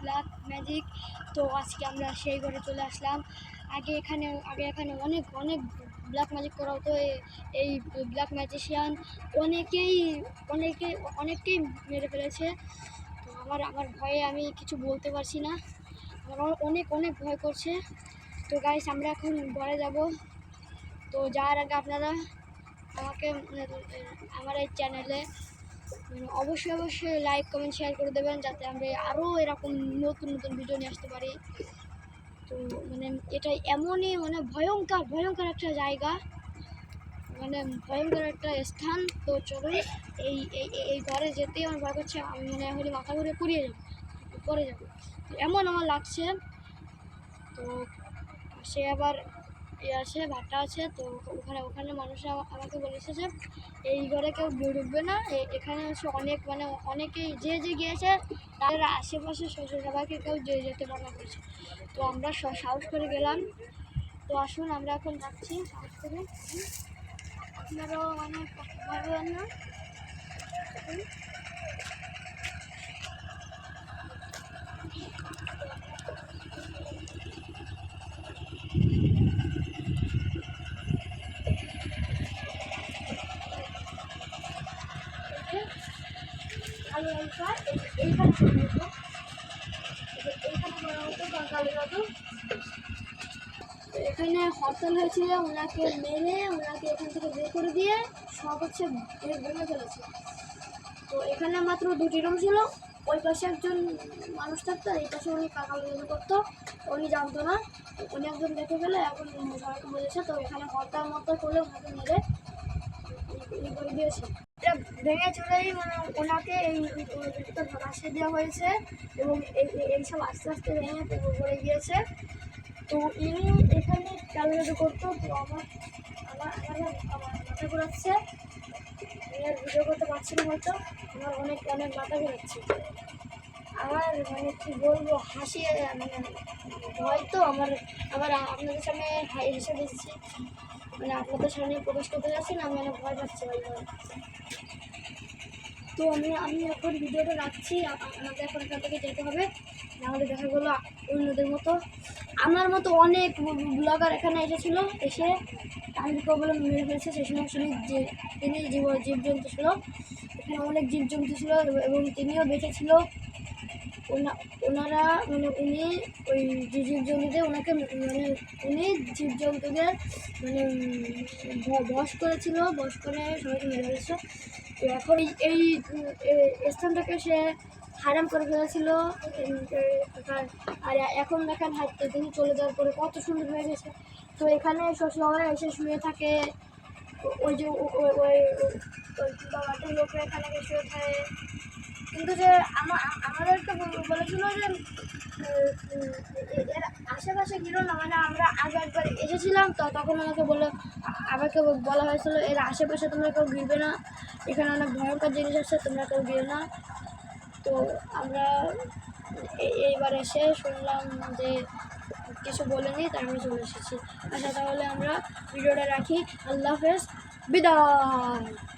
Black magic তো আজকে আমরা সেই ঘরে চলে আসলাম। আগে এখানে আগে এখানে অনেক অনেক ব্ল্যাক ম্যাজিক করা হতো। এই ব্ল্যাক ম্যাজিশিয়ান অনেকেই, অনেকে, অনেককেই মেরে ফেলেছে। তো আমার আমার ভয়ে আমি কিছু বলতে পারছি না। আমার অনেক অনেক ভয় করছে। তো গাইস আমরা এখন ঘরে যাব। তো যাওয়ার আগে আপনারা আমাকে আমার এই চ্যানেলে অবশ্যই অবশ্যই লাইক কমেন্ট শেয়ার করে দেবেন যাতে আমরা আরও এরকম নতুন নতুন ভিডিও নিয়ে আসতে পারি। তো মানে এটা এমনই মানে ভয়ঙ্কর ভয়ঙ্কর একটা জায়গা। মানে ভয়ঙ্কর একটা স্থান। তো চলুন এই এই ঘরে যেতেই আমার ভয় করছে, আমি মনে হলে মাথা ঘুরে পুড়িয়ে যাব, পড়ে যাব। এমন আমার লাগছে। তো সে আবার এ আছে ভাটা আছে, তো ওখানে ওখানে মানুষরা আমাকে বলেছে যে এই ঘরে কেউ ঢুকবে না। এখানে হচ্ছে অনেক মানে অনেকেই যে যে গিয়েছে, তাদের আশেপাশে শ্বশুর সবাইকে কেউ যে যেতে মানা করেছে। তো আমরা সাহস করে গেলাম। তো আসুন, আমরা এখন যাচ্ছি। সাহস করে। আপনারাও অনেক ভাবেন না? এখানে হরতাল হয়েছিল, ওনাকে মেরে ওনাকে এখান থেকে বের করে দিয়ে সব হচ্ছে ভেঙে ফেলেছে। তো এখানে মাত্র দুটি রুম ছিল, ওই পাশে একজন মানুষ থাকতো, এই পাশে উনি কাকা বের করতো উনি জানতো না। উনি একজন দেখে ফেলে, এখন সবাইকে বলেছে তো এখানে হরতাল মতো করলে ওনাকে মেরে করে দিয়েছে। এটা ভেঙে চলেই মানে ওনাকে এই ভাসিয়ে দেওয়া হয়েছে এবং এই এই- এইসব আস্তে আস্তে ভেঙে পড়ে গিয়েছে। তো ইনি এখানে চালাচালু করতো তো আমার আমার আমার মাথা ঘোরাচ্ছে। আর ভিডিও করতে পারছি না হয়তো। আমার অনেক অনেক মাথা ঘোরাচ্ছে। আমার মানে কি বলব, হাসি মানে ভয় তো আমার আবার আপনাদের সামনে হাই হেসে দিচ্ছি। মানে আপনাদের সামনে প্রবেশ করতে যাচ্ছেন আমি অনেক ভয় পাচ্ছি তো আমি আমি এখন ভিডিওটা রাখছি আ- আ- আমাদের এখন এখান থেকে যেতে হবে, নাহলে দেখা গেলো অন্যদের মতো। আমার মতো অনেক ব্লগার এখানে এসেছিল, এসে তাদেরকে বলে মেরে ফেলেছে, সেই সময় শুনি যে, তিনি জীব, জীবজন্তু ছিল, এখানে অনেক জীবজন্তু ছিল, এবং- তিনিও বেঁচে ছিল। ওনারা মানে উনি ওই জীবজন্তুদের ওনাকে মানে উনি জীবজন্তুদের মানে বস করেছিল, বশ করে সবাইকে মেরে ফেলেছিল। তো এখন এই- স্থানটাকে সে হারাম করে ফেলেছিল। আর- এখন দেখেন হাঁটতে তিনি চলে যাওয়ার পরে কত সুন্দর হয়ে গেছে। তো এখানে সবাই এসে শুয়ে থাকে। ওই যে ওই বাবাটার লোকরা এখানে শুয়ে থাকে। কিন্তু যে আমাদেরকে বল- বলেছিল যে এর আশেপাশে গিরো না মানে আমরা আগে একবার এসেছিলাম, তো তখন আমাকে বলে, আমাকে বলা হয়েছিল, এর আশেপাশে তোমরা কেউ গিরবে না, এখানে অনেক ভয়ঙ্কর জিনিস আছে, তোমরা কেউ গিয়ে না তো আমরা এইবার এসে শুনলাম যে কিছু বলেনি, তাই আমি চলে এসেছি। আচ্ছা তাহলে আমরা ভিডিওটা রাখি। আল্লাহ হাফেজ। বিদায়।